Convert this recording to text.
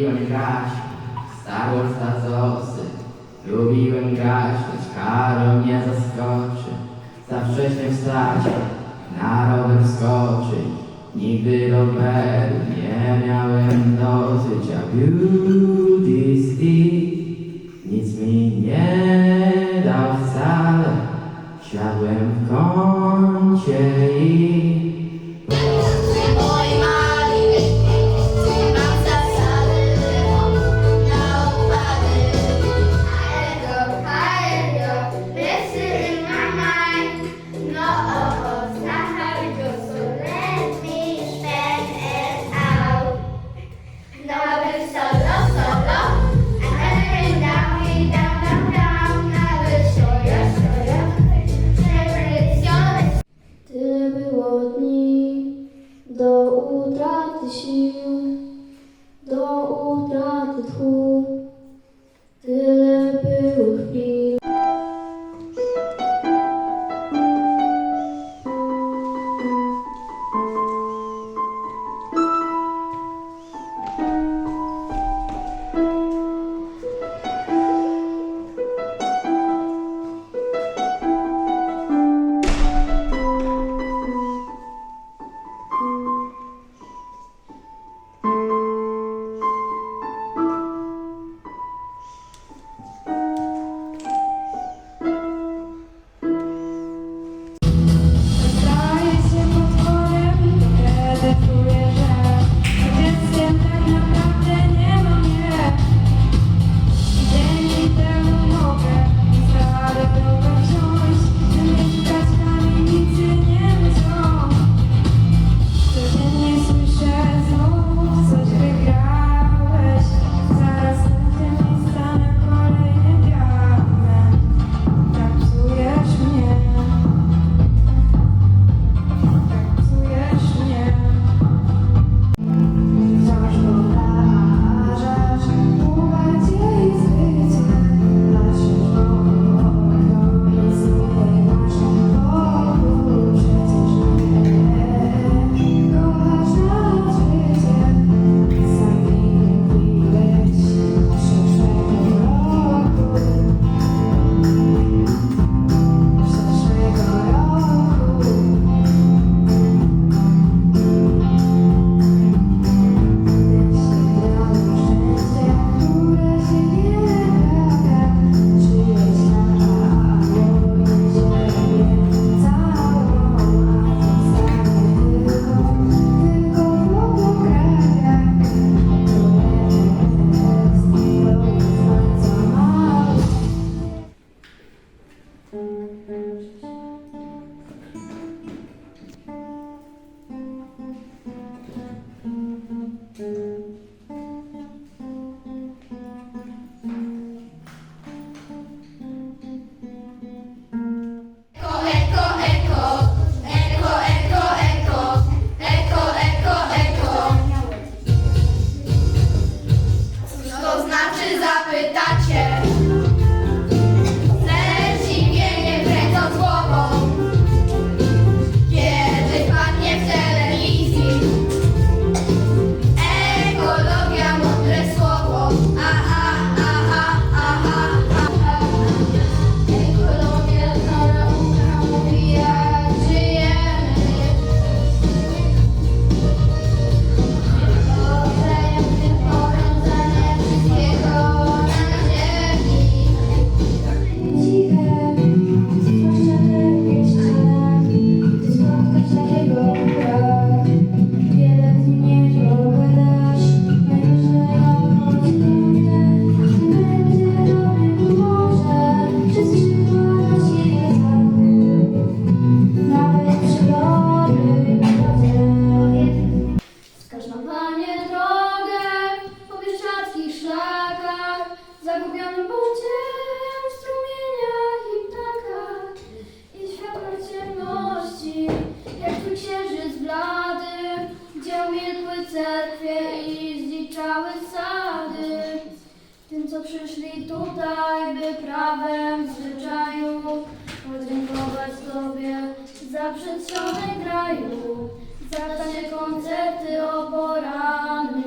Lubiłem grać w Star na Zosy. Lubiłem grać, lecz karą nie zaskoczy. Za wcześnie wstać, narodem skoczyć. Nigdy roweru nie miałem dosyć, a beauty stick nic mi nie dał wcale. Siadłem w kącie i przetrzone kraju, zaś koncerty o poranach.